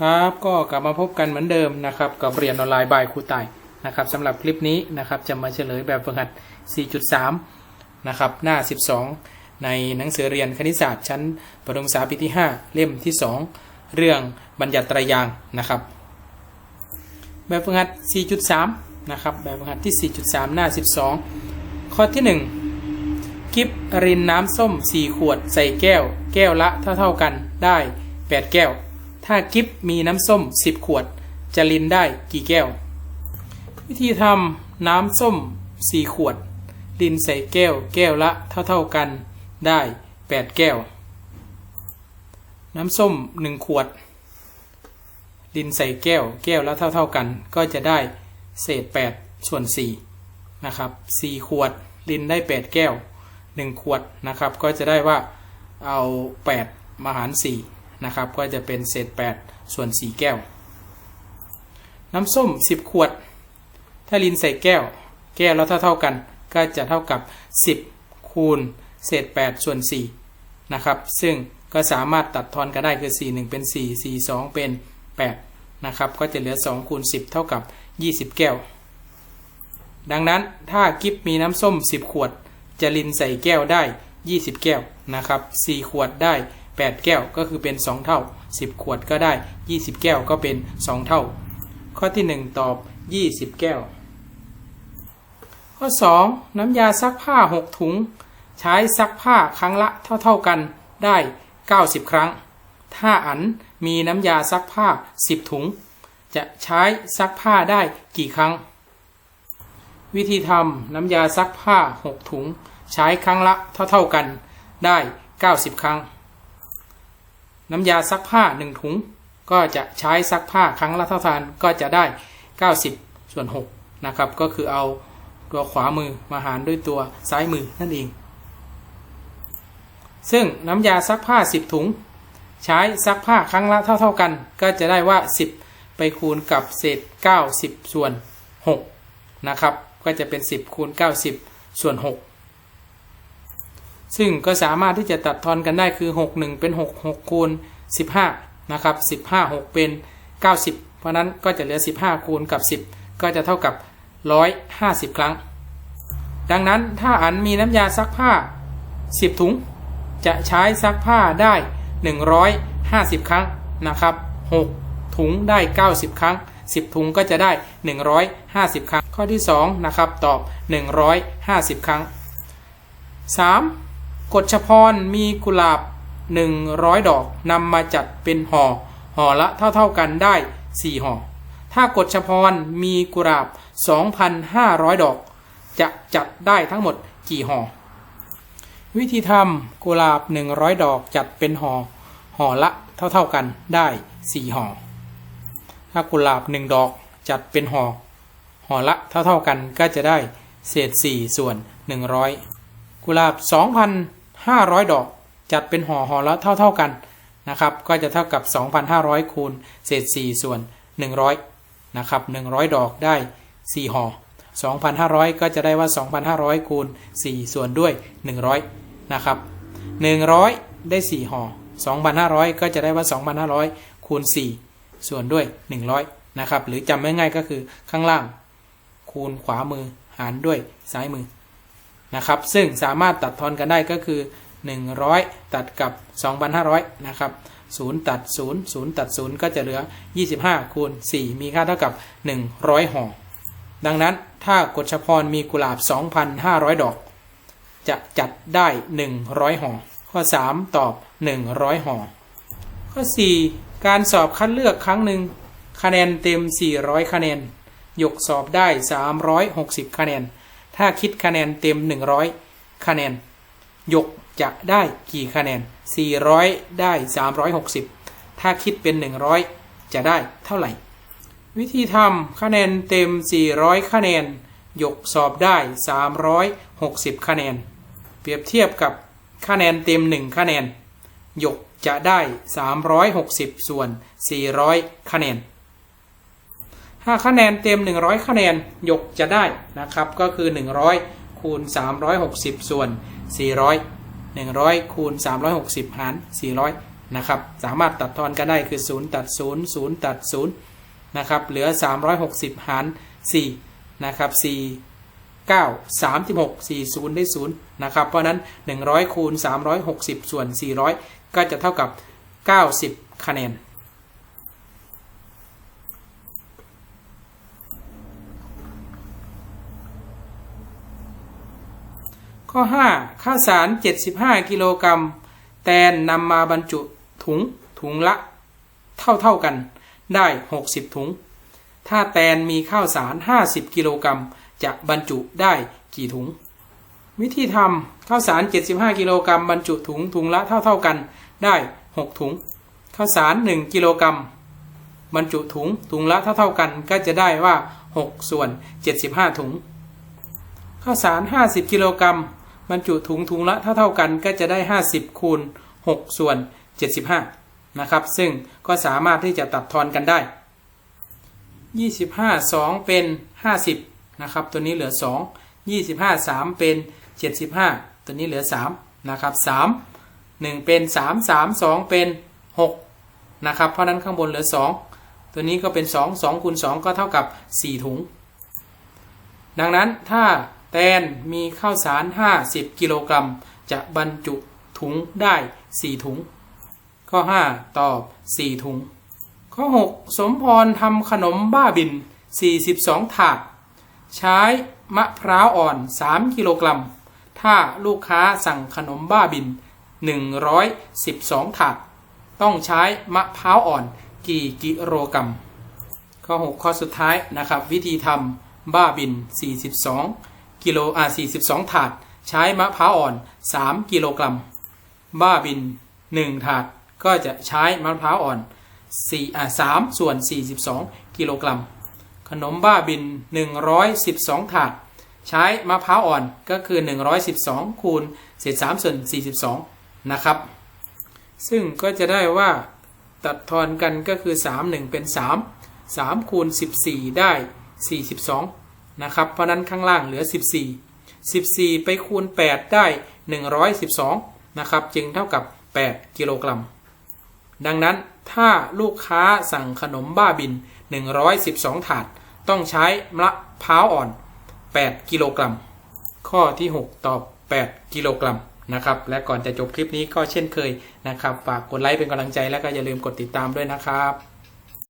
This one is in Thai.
ครับก็กลับมาพบกันเหมือนเดิมนะครับกับเรียนออนไลน์บายครูต่ายนะครับสำหรับคลิปนี้นะครับจะมาเฉลยแบบฝึกหัด 4.3 นะครับหน้า 12 ในหนังสือเรียนคณิตศาสตร์ชั้นประถมศึกษาปีที่ 5 เล่มที่ 2 เรื่องบัญญัติตรยางนะครับ แบบฝึกหัด 4.3 นะครับแบบฝึกหัดที่ 4.3 หน้า 12 ข้อที่ 1 กิฟรินน้ำส้ม 4 ขวดใส่แก้ว แก้วละเท่าๆกันได้ 8 แก้ว ถ้ากิฟมีน้ำส้ม 10 ขวด จะรินได้กี่แก้ว วิธีทำน้ำส้ม 4 ขวดรินใส่แก้ว แก้วละเท่าๆกันได้ 8 แก้ว น้ำส้ม 1 ขวดดินใส่แก้ว แก้วละเท่าๆกัน ก็จะได้เศษ 8 ส่วน 4 นะครับ 4 ขวดดินได้ 8 แก้ว 1 ขวดนะครับ ก็จะได้ว่าเอา 8 มาหาร 4 นะครับ ก็จะเป็นเศษ 8 ส่วน 4 แก้ว น้ำส้ม 10 ขวด ถ้าลินใส่แก้ว แก้วแล้วเท่าเท่ากัน ก็จะเท่ากับ 10 คูณ เศษ 8 ส่วน 4 นะครับ ซึ่งก็สามารถตัดทอนกันได้คือ 4 1 เป็น 4 4 2 เป็น 8 นะครับ ก็จะเหลือ 2 คูณ 10 เท่ากับ 20 แก้ว ดังนั้นถ้ากิฟมีน้ำส้ม 10 ขวด จะลินใส่แก้วได้ 20 แก้วนะครับ 4 ขวดได้ 8 แก้วก็คือเป็น 2 เท่า 10 ขวดก็ได้ 20 แก้วก็เป็น 2 เท่า ข้อที่ 1 ตอบ 20 แก้ว ข้อ 2 น้ำยาซักผ้า 6 ถุง ใช้ซักผ้าครั้งละเท่า ๆกันได้ 90 ครั้ง ถ้าอันมีน้ำยาซักผ้า 10 ถุง จะใช้ซักผ้าได้กี่ครั้ง วิธีทำน้ำยาซักผ้า 6 ถุง ใช้ครั้งละเท่า ๆกันได้ 90 ครั้ง น้ำยาซักผ้า 1 ถุง ก็จะใช้ซักผ้าครั้งละเท่ากันก็จะได้ 90 ส่วน6นะครับ ก็คือเอาตัวขวามือมาหารด้วยตัวซ้ายมือนั่นเอง ซึ่งน้ำยาซักผ้า 10 ถุง ใช้ซักผ้าครั้งละเท่าๆกัน ก็จะได้ว่า 10 ไปคูณกับเศษ 90 ส่วน6นะครับ ก็จะเป็น 10คูณ90 ส่วน 6 ซึ่งก็สามารถที่จะตัดทอนกันได้คือ 6 1 เป็น 6 6คูณ15นะครับ15 6 เป็น 90 เพราะนั้นก็จะเหลือ 15 คูณกับ 10 ก็จะเท่ากับ 150 ครั้ง ดังนั้นถ้าอันมีน้ำยาซักผ้า 10 ถุง จะใช้ซักผ้าได้ 150 ครั้งนะครับ6ถุงได้ 90 ครั้ง 10 ถุงก็จะได้ 150 ครั้ง ข้อที่2นะครับตอบ 150 ครั้ง 3. กฎชพรมีกุหลาบ 100 ดอกนำมาจัดเป็นห่อ ห่อละเท่าๆกันได้ 4 ห่อ ถ้ากฎชพรมีกุหลาบ 2,500 ดอก จะจัดได้ทั้งหมดกี่ห่อ วิธีทำกุหลาบ 100 ดอกจัดเป็นห่อ ห่อละเท่าๆกันได้ 4 ห่อ ถ้ากุหลาบ 1 ดอกจัดเป็นห่อ ห่อละเท่าๆกันก็จะได้เศษ 4 ส่วน 100 กุหลาบ2,500 500 ดอก จัดเป็นห่อห่อละเท่าๆกันนะครับ ก็จะเท่ากับ 2,500 คูณเศษ 4 ส่วน 100 นะครับ 100 ดอกได้ 4 ห่อ 2,500 ก็จะได้ว่า 2,500 คูณ 4 ส่วนด้วย 100 นะครับ 100 ได้ 4 ห่อ 2,500 ก็จะได้ว่า 2,500 คูณ 4 ส่วนด้วย 100 นะครับ หรือจำง่ายๆก็คือข้างล่าง คูณขวามือหารด้วยซ้ายมือ นะครับ ซึ่งสามารถตัดทอนกันได้ก็คือ 100 ตัดกับ 2,500 นะครับ0ตัด 0 0 ตัด 0 ก็จะเหลือ 25 คูณ 4 มีค่าเท่ากับ 100ห่อ ดังนั้นถ้ากฎชพรมีกุหลาบ 2,500 ดอก จะจัดได้ 100ห่อ ข้อ 3 ตอบ 100ห่อ ข้อ 4 การสอบคัดเลือกครั้งหนึ่งคะแนนเต็ม 400 คะแนน ยกสอบได้ 360 คะแนน ถ้าคิดคะแนนเต็ม 100 คะแนน ยกจะได้กี่คะแนน 400 ได้ 360 ถ้าคิดเป็น 100 จะได้เท่าไหร่ วิธีทำคะแนนเต็ม 400 คะแนน ยกสอบได้ 360 คะแนน เปรียบเทียบกับคะแนนเต็ม 1 คะแนน ยกจะได้ 360 ส่วน 400 คะแนน ถ้าคะแนนเต็ม 100 คะแนนยกจะได้นะครับ ก็คือ 100 คูณ 360 ส่วน 400 100 คูณ 360 หาร 400 นะครับ สามารถตัดทอนกันได้คือ 0 ตัด 0 0 ตัด 0 นะครับ เหลือ 360 หาร 4 นะครับ 4 9 36 40 ได้ 0 นะครับ เพราะฉะนั้น 100 คูณ 360 ส่วน 400 ก็จะเท่ากับ 90 คะแนน ข้อ 5 ข้าวสาร 75 กิโลกรัม แตนนำมาบรรจุถุงถุงละเท่าเท่ากัน ได้ 60 ถุง ถ้าแตนมีข้าวสาร 50 กิโลกรัม จะบรรจุได้กี่ถุง วิธีทำข้าวสาร 75 กิโลกรัมบรรจุถุงถุงละเท่าเท่ากัน ได้ 6 ถุง ข้าวสาร 1 กิโลกรัม บรรจุถุงถุงละเท่าเท่ากันก็จะได้ว่า 6 ส่วน 75 ถุงข้าวสาร 50 กิโลกรัม บรรจุถุงถุงละเท่าเท่ากันก็จะได้ 50 คูณ 6 ส่วน 75 นะครับ ซึ่งก็สามารถที่จะตัดทอนกันได้ 25 2 เป็น 50 นะครับ ตัวนี้เหลือ 2 25 3 เป็น 75 ตัวนี้เหลือ 3 นะครับ 3 1 เป็น 3 3 2 เป็น 6 นะครับ เพราะนั้นข้างบนเหลือ 2 ตัวนี้ก็เป็น 2 2คูณ2ก็เท่ากับ 4 ถุง ดังนั้นถ้า แตนมีข้าวสาร 50 กิโลกรัม จะบรรจุถุงได้ 4 ถุง ข้อ 5 ตอบ 4 ถุง ข้อ 6 สมพรทำขนมบ้าบิน 42 ถาด ใช้มะพร้าวอ่อน 3 กิโลกรัม ถ้าลูกค้าสั่งขนมบ้าบิน 112 ถาด ต้องใช้มะพร้าวอ่อนกี่กิโลกรัม ข้อ 6 ข้อสุดท้ายนะครับ วิธีทำบ้าบิน 42 กิโลอ่า42 ถาด ใช้มะพร้าวอ่อน 3 กิโลกรัม บ้าบิน 1 ถาด ก็จะใช้มะพร้าวอ่อน4อ่า3ส่วน 42 กิโลกรัม ขนมบ้าบิน 112 ถาด ใช้มะพร้าวอ่อนก็คือ 112 คูณเศษ3ส่วน 42 นะครับ ซึ่งก็จะได้ว่าตัดทอนกันก็คือ 3 1 เป็น 3 3คูณ14 ได้ 42 นะครับ เพราะนั้นข้างล่างเหลือ 14 14 ไปคูณ 8 ได้ 112 นะครับ จึงเท่ากับ 8 กิโลกรัม ดังนั้นถ้าลูกค้าสั่งขนมบ้าบิน 112 ถาด ต้องใช้มะพร้าวอ่อน 8 กิโลกรัม ข้อที่ 6 ตอบ 8 กิโลกรัมนะครับ และก่อนจะจบคลิปนี้ก็เช่นเคยนะครับ ฝากกดไลค์เป็นกำลังใจแล้วก็อย่าลืมกดติดตามด้วยนะครับ